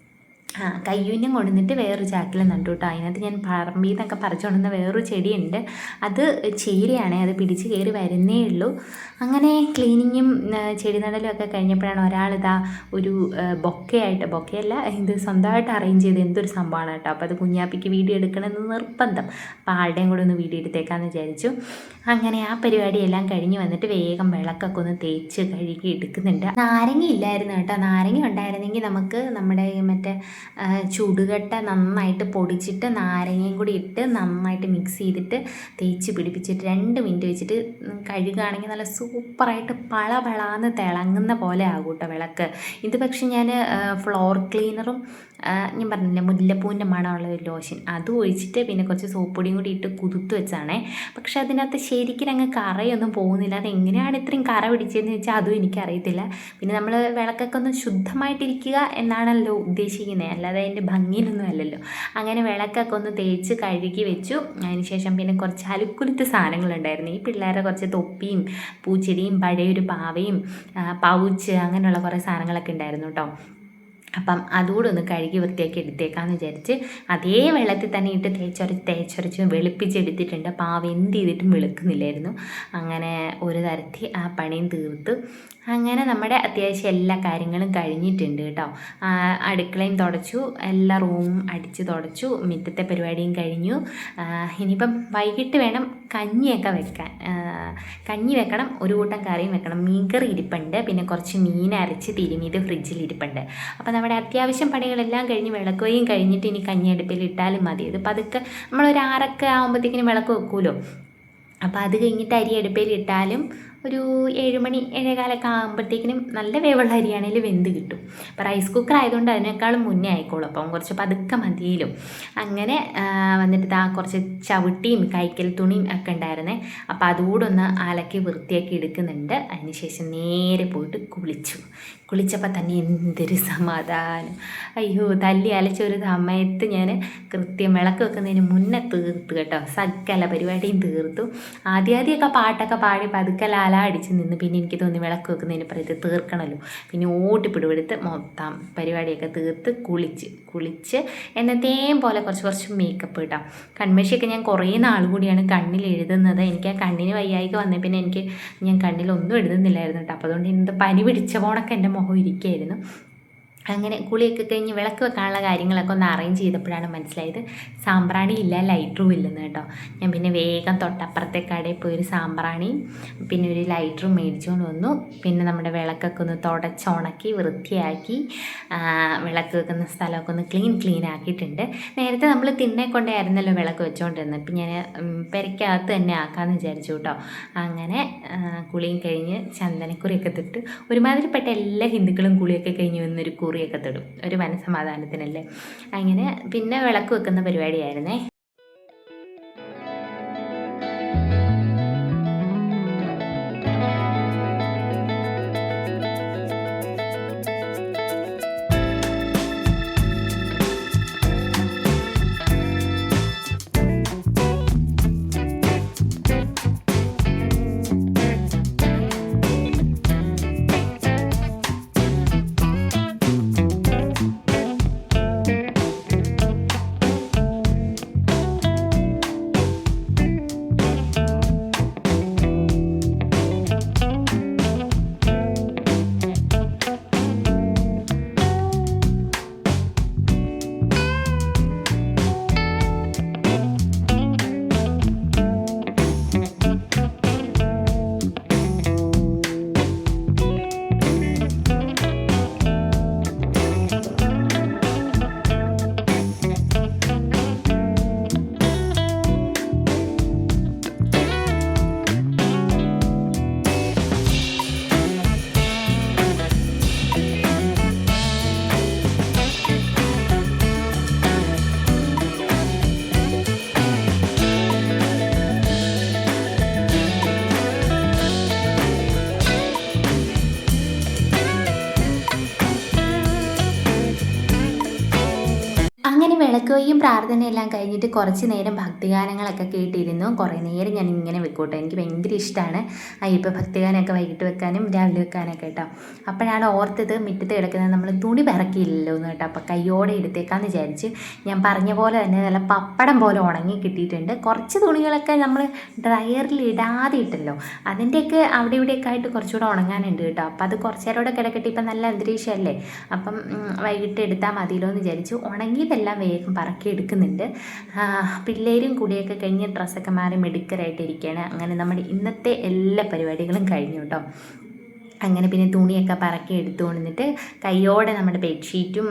ആ കയ്യൂന്യം കൊണ്ടുവന്നിട്ട് വേറൊരു ചാക്കിൽ നട്ടു കേട്ടോ അതിനകത്ത് ഞാൻ പറമ്പിൽ നിന്നൊക്കെ പറിച്ചു കൊണ്ടുവന്ന വേറൊരു ചെടിയുണ്ട്. അത് ചീരയാണ് അത് പിടിച്ച് കയറി വരുന്നേ ഉള്ളൂ. അങ്ങനെ ക്ലീനിങ്ങും ചെടി നടലും ഒക്കെ കഴിഞ്ഞപ്പോഴാണ് ഒരാളിതാ ഒരു ബൊക്കയായിട്ട് ബൊക്കയല്ല ഇത് സ്വന്തമായിട്ട് അറേഞ്ച് ചെയ്ത് എന്തൊരു സംഭവമാണ് കേട്ടോ അപ്പോൾ അത് കുഞ്ഞാപ്പിക്ക് വീഡിയോ എടുക്കണമെന്ന് നിർബന്ധം. അപ്പോൾ ആളുടെയും കൂടെ ഒന്ന് വീഡിയോ എടുത്തേക്കാന്ന് വിചാരിച്ചു. അങ്ങനെ ആ പരിപാടിയെല്ലാം കഴിഞ്ഞ് വന്നിട്ട് വേഗം വിളക്കൊക്കെ ഒന്ന് തേച്ച് കഴുകി എടുക്കുന്നുണ്ട്. നാരങ്ങ ഇല്ലായിരുന്നു കേട്ടോ നാരങ്ങ ഉണ്ടായിരുന്നെങ്കിൽ നമുക്ക് നമ്മുടെ മറ്റേ ചുടുകട്ട നന്നായിട്ട് പൊടിച്ചിട്ട് നാരങ്ങയും കൂടി ഇട്ട് നന്നായിട്ട് മിക്സ് ചെയ്തിട്ട് തേച്ച് പിടിപ്പിച്ചിട്ട് രണ്ട് മിനിറ്റ് വെച്ചിട്ട് കഴുകുകയാണെങ്കിൽ നല്ല സൂപ്പറായിട്ട് പള പളാന്ന് തിളങ്ങുന്ന പോലെ ആകും കേട്ടോ വിളക്ക്. ഇത് പക്ഷേ ഞാൻ ഫ്ലോർ ക്ലീനറും ഞാൻ പറഞ്ഞില്ലേ മുല്ലപ്പൂവിന്റെ മണമുള്ള ഒരു ലോഷൻ അത് ഒഴിച്ചിട്ട് പിന്നെ കുറച്ച് സോപ്പൊടിയും കൂടി ഇട്ട് കുതിർത്ത് വെച്ചാണേ. പക്ഷെ അതിനകത്ത് ശരിക്കും അങ്ങ് കറയൊന്നും പോകുന്നില്ല. അത് എങ്ങനെയാണ് ഇത്രയും കറ പിടിച്ചതെന്ന് വെച്ചാൽ അതും എനിക്കറിയത്തില്ല. പിന്നെ നമ്മൾ വിളക്കൊക്കെ ഒന്ന് ശുദ്ധമായിട്ടിരിക്കുക എന്നാണല്ലോ ഉദ്ദേശിക്കുന്നത് അല്ലാതെ അതിന്റെ ഭംഗിയിലൊന്നും അല്ലല്ലോ. അങ്ങനെ വിളക്കൊക്കെ ഒന്ന് തേച്ച് കഴുകി വെച്ചു. അതിനുശേഷം പിന്നെ കുറച്ച് അലുക്കുലുത്ത് സാധനങ്ങളുണ്ടായിരുന്നു. ഈ പിള്ളേരെ കുറച്ച് തൊപ്പിയും പൂച്ചെടിയും പഴയൊരു പാവയും പൗച്ച് അങ്ങനെയുള്ള കുറേ സാധനങ്ങളൊക്കെ ഉണ്ടായിരുന്നു കേട്ടോ. അപ്പം അതുകൂടെ ഒന്ന് കഴുകി വൃത്തിയാക്കി എടുത്തേക്കാന്ന് വിചാരിച്ച് അതേ വെള്ളത്തിൽ തന്നെ ഇട്ട് തേച്ചൊരച്ച് തേച്ചൊരച്ച് വെളുപ്പിച്ചെടുത്തിട്ടുണ്ട്. ആ എന്ത് ചെയ്തിട്ടും വെളുക്കുന്നില്ലായിരുന്നു. അങ്ങനെ ഒരു തരത്തിൽ ആ പണിയും തീർത്ത് അങ്ങനെ നമ്മുടെ അത്യാവശ്യം എല്ലാ കാര്യങ്ങളും കഴിഞ്ഞിട്ടുണ്ട് കേട്ടോ. അടുക്കളയും തുടച്ചു എല്ലാ റൂമും അടിച്ച് തുടച്ചു മിറ്റത്തെ പരിപാടിയും കഴിഞ്ഞു. ഇനിയിപ്പം വൈകിട്ട് വേണം കഞ്ഞിയൊക്കെ വെക്കാൻ. കഞ്ഞി വെക്കണം ഒരു കൂട്ടം കറിയും വെക്കണം. മീൻകറി ഇരിപ്പുണ്ട് പിന്നെ കുറച്ച് മീൻ അരച്ച് തിരുമിയത് ഫ്രിഡ്ജിൽ ഇരിപ്പുണ്ട്. അപ്പോൾ നമ്മുടെ അത്യാവശ്യം പണികളെല്ലാം കഴിഞ്ഞ് വിളക്കുകയും കഴിഞ്ഞിട്ട് ഇനി കഞ്ഞി അടുപ്പിൽ ഇട്ടാലും മതി. ഇത് പതുക്കെ നമ്മളൊരു ആറൊക്കെ ആകുമ്പോഴത്തേക്കിനും വിളക്ക് വെക്കുമല്ലോ അപ്പോൾ അത് കഴിഞ്ഞിട്ട് അരി അടുപ്പിൽ ഇട്ടാലും ഒരു ഏഴുമണി ഏഴേകാലൊക്കെ ആകുമ്പോഴത്തേക്കിനും നല്ല വേവുള്ള അരിയാണെങ്കിൽ വെന്ത് കിട്ടും. അപ്പോൾ റൈസ് കുക്കർ ആയതുകൊണ്ട് അതിനേക്കാളും മുന്നേ ആയിക്കോളും. അപ്പം കുറച്ച് പതുക്കെ മതിയിലും അങ്ങനെ വന്നിട്ട് ഇതാ കുറച്ച് ചവിട്ടിയും കൈക്കൽ തുണിയും ഒക്കെ ഉണ്ടായിരുന്നേ. അപ്പോൾ അതുകൂടെ ഒന്ന് അലക്കി വൃത്തിയാക്കി എടുക്കുന്നുണ്ട്. അതിനുശേഷം നേരെ പോയിട്ട് കുളിച്ചു. കുളിച്ചപ്പോൾ തന്നെ എന്തൊരു സമാധാനം. അയ്യോ തല്ലി അലച്ച ഒരു സമയത്ത് ഞാൻ കൃത്യം വിളക്ക് വെക്കുന്നതിന് മുന്നേ തീർത്തു കേട്ടോ. സകല പരിപാടിയും തീർത്തു. ആദ്യ ആദ്യമൊക്കെ പാട്ടൊക്കെ പാടി പതുക്കെ ലാല അടിച്ച് നിന്ന് പിന്നെ എനിക്ക് തോന്നി വിളക്ക് വെക്കുന്നതിന് പറയത്ത് തീർക്കണമല്ലോ പിന്നെ ഓട്ടിപ്പിടുവെടുത്ത് മൊത്തം പരിപാടിയൊക്കെ തീർത്ത് കുളിച്ച്. കുളിച്ച് എന്നത്തേം പോലെ കുറച്ച് കുറച്ച് മേക്കപ്പ് കിട്ടാം കൺമഷിയൊക്കെ ഞാൻ കുറേ നാൾ കൂടിയാണ് കണ്ണിൽ എഴുതുന്നത്. എനിക്ക് ആ കണ്ണിന് വയ്യായിക വന്നേ പിന്നെ എനിക്ക് ഞാൻ കണ്ണിലൊന്നും എഴുതുന്നില്ലായിരുന്നു കേട്ടോ. അപ്പോൾ അതുകൊണ്ട് എന്ത് പനി പിടിച്ച പോണൊക്കെ എന്റെ മുഖം ഇരിക്കുകയായിരുന്നു അങ്ങനെ കുളിയൊക്കെ കഴിഞ്ഞ് വിളക്ക് വെക്കാനുള്ള കാര്യങ്ങളൊക്കെ ഒന്ന് അറേഞ്ച് ചെയ്തപ്പോഴാണ് മനസ്സിലായത് സാമ്പ്രാണി ഇല്ല ലൈറ്റ് റൂം ഇല്ലെന്ന് കേട്ടോ. ഞാൻ പിന്നെ വേഗം തൊട്ടപ്പുറത്തെ കടയിൽ പോയി ഒരു സാമ്പ്രാണിയും പിന്നെ ഒരു ലൈറ്റ് റൂം മേടിച്ചുകൊണ്ട് വന്നു. പിന്നെ നമ്മുടെ വിളക്കൊക്കെ ഒന്ന് തുടച്ചുണക്കി വൃത്തിയാക്കി വിളക്ക് വെക്കുന്ന സ്ഥലമൊക്കെ ഒന്ന് ക്ലീൻ ക്ലീൻ ആക്കിയിട്ടുണ്ട്. നേരത്തെ നമ്മൾ തിണ്ണെ കൊണ്ടായിരുന്നല്ലോ വിളക്ക് വെച്ചുകൊണ്ടിരുന്നത് ഇപ്പം ഞാൻ പെരയ്ക്കകത്ത് തന്നെ ആക്കാമെന്ന് വിചാരിച്ചു കേട്ടോ. അങ്ങനെ കുളിയും കഴിഞ്ഞ് ചന്ദനക്കുറിയൊക്കെ തൊട്ട് ഒരുമാതിരിപ്പെട്ട എല്ലാ ഹിന്ദുക്കളും കുളിയൊക്കെ കഴിഞ്ഞ് വന്നൊരു കുറിയൊക്കെ തൊടും. ഒരു മനസ്സമാധാനത്തിനല്ലേ? അങ്ങനെ പിന്നെ വിളക്ക് വെക്കുന്ന പരിപാടിയായിരുന്നേ. വിളക്കുകയും പ്രാർത്ഥനയെല്ലാം കഴിഞ്ഞിട്ട് കുറച്ച് നേരം ഭക്തിഗാനങ്ങളൊക്കെ കേട്ടിരുന്നു. കുറേ നേരം ഞാൻ ഇങ്ങനെ വെക്കോട്ടെ. എനിക്ക് ഭയങ്കര ഇഷ്ടമാണ് അയ്യപ്പ ഭക്തിഗാനമൊക്കെ വൈകിട്ട് വെക്കാനും രാവിലെ വെക്കാനൊക്കെ കേട്ടോ. അപ്പോഴാണ് ഓർത്തത് മുറ്റത്ത് കിടക്കുന്നത് നമ്മൾ തുണി പിറക്കിയില്ലല്ലോ എന്ന് കേട്ടോ. അപ്പോൾ കയ്യോടെ എടുത്തേക്കാന്ന് വിചാരിച്ച് ഞാൻ പറഞ്ഞ പോലെ തന്നെ നല്ല പപ്പടം പോലെ ഉണങ്ങി കിട്ടിയിട്ടുണ്ട്. കുറച്ച് തുണികളൊക്കെ നമ്മൾ ഡ്രയറിൽ ഇടാതെ ഇട്ടല്ലോ. അതിന്റെയൊക്കെ അവിടെ ഇവിടെയൊക്കെ ആയിട്ട് കുറച്ചുകൂടെ ഉണങ്ങാനുണ്ട് കേട്ടോ. അപ്പോൾ അത് കുറച്ച് നേരം കൂടെ കിടക്കട്ടെ. ഇപ്പം നല്ല അന്തരീക്ഷമല്ലേ. അപ്പം വൈകിട്ട് എടുത്താൽ മതിയല്ലോ എന്ന് വിചാരിച്ചു. ഉണങ്ങിയതെല്ലാം വേഗം പറക്കി എടുക്കുന്നുണ്ട്. പിള്ളേരും കൂടിയൊക്കെ കഴിഞ്ഞ് ഡ്രസ്സൊക്കെ മാറി മെഡിക്കലായിട്ട് ഇരിക്കുകയാണ് അങ്ങനെ നമ്മുടെ ഇന്നത്തെ എല്ലാ പരിപാടികളും കഴിഞ്ഞു കേട്ടോ. അങ്ങനെ പിന്നെ തുണിയൊക്കെ പറക്കി എടുത്തു കൊണ്ടിട്ട് കയ്യോടെ നമ്മുടെ ബെഡ്ഷീറ്റും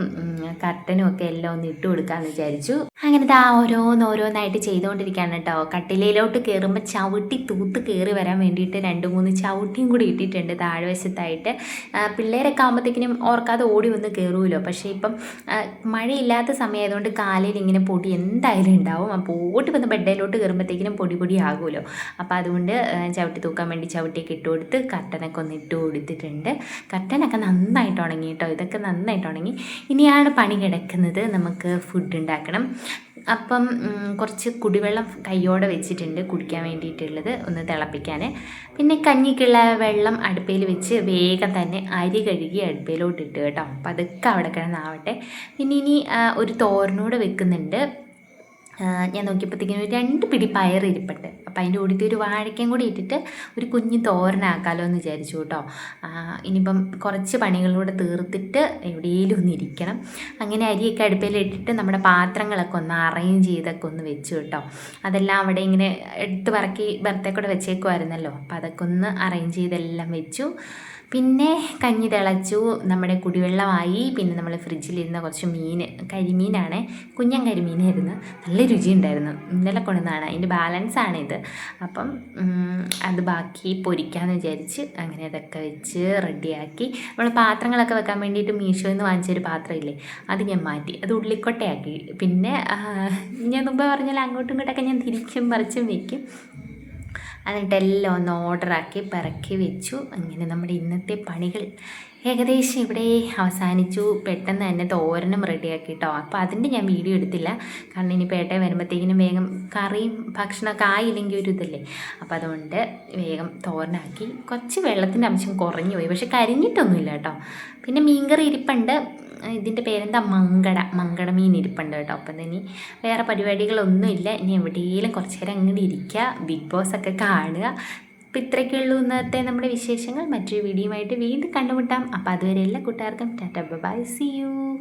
കർട്ടനും ഒക്കെ എല്ലാം ഒന്ന് ഇട്ട് കൊടുക്കാമെന്ന് വിചാരിച്ചു. അങ്ങനെ ആ ഓരോന്നോരോന്നായിട്ട് ചെയ്തുകൊണ്ടിരിക്കുകയാണ് കേട്ടോ. കട്ടിലയിലോട്ട് കയറുമ്പോൾ ചവിട്ടി തൂത്ത് കയറി വരാൻ വേണ്ടിയിട്ട് രണ്ട് മൂന്ന് ചവിട്ടിയും കൂടി ഇട്ടിട്ടുണ്ട് താഴ്വശത്തായിട്ട്. പിള്ളേരൊക്കെ ആകുമ്പോഴത്തേക്കിനും ഓർക്കാതെ ഓടി വന്ന് കയറുമല്ലോ പക്ഷേ ഇപ്പം മഴയില്ലാത്ത സമയമായതുകൊണ്ട് കാലിൽ ഇങ്ങനെ പൊടി എന്തായാലും ഉണ്ടാവും. അപ്പോൾ ഓടി വന്ന് ബെഡിലോട്ട് കയറുമ്പോഴത്തേക്കിനും പൊടി പൊടി ആകുമല്ലോ. അപ്പോൾ അതുകൊണ്ട് ചവിട്ടി തൂക്കാൻ വേണ്ടി ചവിട്ടിയൊക്കെ ഇട്ട് കൊടുത്ത് കർട്ടനൊക്കെ ഒന്ന് ഇട്ട് കൊടുത്തിട്ടുണ്ട് കട്ടനൊക്കെ നന്നായിട്ട് ഉണങ്ങി കേട്ടോ ഇതൊക്കെ നന്നായിട്ട് ഉണങ്ങി. ഇനിയാണ് പണി കിടക്കുന്നത്. നമുക്ക് ഫുഡ് ഉണ്ടാക്കണം. അപ്പം കുറച്ച് കുടിവെള്ളം കയ്യോടെ വെച്ചിട്ടുണ്ട് കുടിക്കാൻ വേണ്ടിയിട്ടുള്ളത് ഒന്ന് തിളപ്പിക്കാൻ പിന്നെ കഞ്ഞിക്കുള്ള വെള്ളം അടുപ്പയിൽ വെച്ച് വേഗം തന്നെ അരി കഴുകി അടുപ്പയിലോട്ട് ഇട്ട് കേട്ടോ. അപ്പം അതൊക്കെ അവിടെ കിടന്നാവട്ടെ. പിന്നെ ഇനി ഒരു തോരനൂടെ വെക്കുന്നുണ്ട്. ഞാൻ നോക്കിയപ്പോഴത്തേക്കിനും രണ്ട് പിടി പയർ ഇരിപ്പുണ്ട്. അപ്പം അതിന്റെ കൂടിയിട്ട് ഒരു വാഴയ്ക്കയും കൂടി ഇട്ടിട്ട് ഒരു കുഞ്ഞ് തോരനാക്കാലോ എന്ന് വിചാരിച്ചു കേട്ടോ. ഇനിയിപ്പം കുറച്ച് പണികളിലൂടെ തീർത്തിട്ട് എവിടെയെങ്കിലും ഒന്ന് ഇരിക്കണം. അങ്ങനെ അരിയൊക്കെ അടുപ്പയിൽ ഇട്ടിട്ട് നമ്മുടെ പാത്രങ്ങളൊക്കെ ഒന്ന് അറേഞ്ച് ചെയ്തൊക്കെ ഒന്ന് വെച്ചു കേട്ടോ. അതെല്ലാം അവിടെ ഇങ്ങനെ എടുത്ത് പറക്കി ബർത്തേ കൂടെ വെച്ചേക്കുമായിരുന്നല്ലോ അപ്പോൾ അതൊക്കെ ഒന്ന് അറേഞ്ച് ചെയ്തെല്ലാം വെച്ചു. പിന്നെ കഞ്ഞി തിളച്ചു നമ്മുടെ കുടിവെള്ളമായി. പിന്നെ നമ്മൾ ഫ്രിഡ്ജിലിരുന്ന കുറച്ച് മീൻ കരിമീനാണ്. കുഞ്ഞൻ കരിമീനായിരുന്നു. നല്ല രുചിയുണ്ടായിരുന്നു. ഇന്നലെ കൊണ്ടുവന്നതാണ്. അതിന്റെ ബാലൻസ് ഇത്. അപ്പം അത് ബാക്കി പൊരിക്കാമെന്ന് വിചാരിച്ച് അങ്ങനെ അതൊക്കെ വെച്ച് റെഡിയാക്കി. നമ്മൾ പാത്രങ്ങളൊക്കെ വെക്കാൻ വേണ്ടിയിട്ട് മീഷോയിൽ നിന്ന് വാങ്ങിച്ചൊരു പാത്രമില്ലേ അത് ഞാൻ മാറ്റി. അത് ഉള്ളിക്കൊട്ടയാക്കി. പിന്നെ ഞാൻ മുമ്പ് പറഞ്ഞാൽ അങ്ങോട്ടും ഇങ്ങോട്ടൊക്കെ ഞാൻ തിരിച്ചും മറിച്ചും വെക്കും. എന്നിട്ട് ഒന്ന് ഓർഡറാക്കി പിറക്കി വെച്ചു. അങ്ങനെ നമ്മുടെ ഇന്നത്തെ പണികൾ ഏകദേശം ഇവിടെ അവസാനിച്ചു. പെട്ടെന്ന് തന്നെ തോരനും റെഡിയാക്കി കേട്ടോ അപ്പോൾ അതിന്റെ ഞാൻ വീഡിയോ എടുത്തില്ല. കാരണം ഇനി പേട്ടെ വരുമ്പോഴത്തേക്കിനും വേഗം കറിയും ഭക്ഷണമൊക്കെ ആയില്ലെങ്കിൽ ഒരു ഇതല്ലേ. അപ്പോൾ അതുകൊണ്ട് വേഗം തോരനാക്കി. കുറച്ച് വെള്ളത്തിന്റെ അംശം കുറഞ്ഞു പോയി പക്ഷെ കരിഞ്ഞിട്ടൊന്നുമില്ല കേട്ടോ. പിന്നെ മീൻകറി ഇരിപ്പുണ്ട്. ഇതിന്റെ പേരെന്താ? മങ്കട. മങ്കട മീൻ ഇരിപ്പുണ്ട് കേട്ടോ. അപ്പം ഇനി വേറെ പരിപാടികളൊന്നുമില്ല. ഇനി എവിടെയെങ്കിലും കുറച്ച് നേരം അങ്ങനെ ഇരിക്കുക. ബിഗ് ബോസ് ഒക്കെ കാണുക. അപ്പം ഇത്രയൊക്കെയുള്ളൂ ഇന്നത്തെ നമ്മുടെ വിശേഷങ്ങൾ. മറ്റൊരു വീഡിയോയുമായിട്ട് വീണ്ടും കണ്ടുമുട്ടാം. അപ്പോൾ അതുവരെ എല്ലാ കൂട്ടുകാർക്കും ടാറ്റ. By C U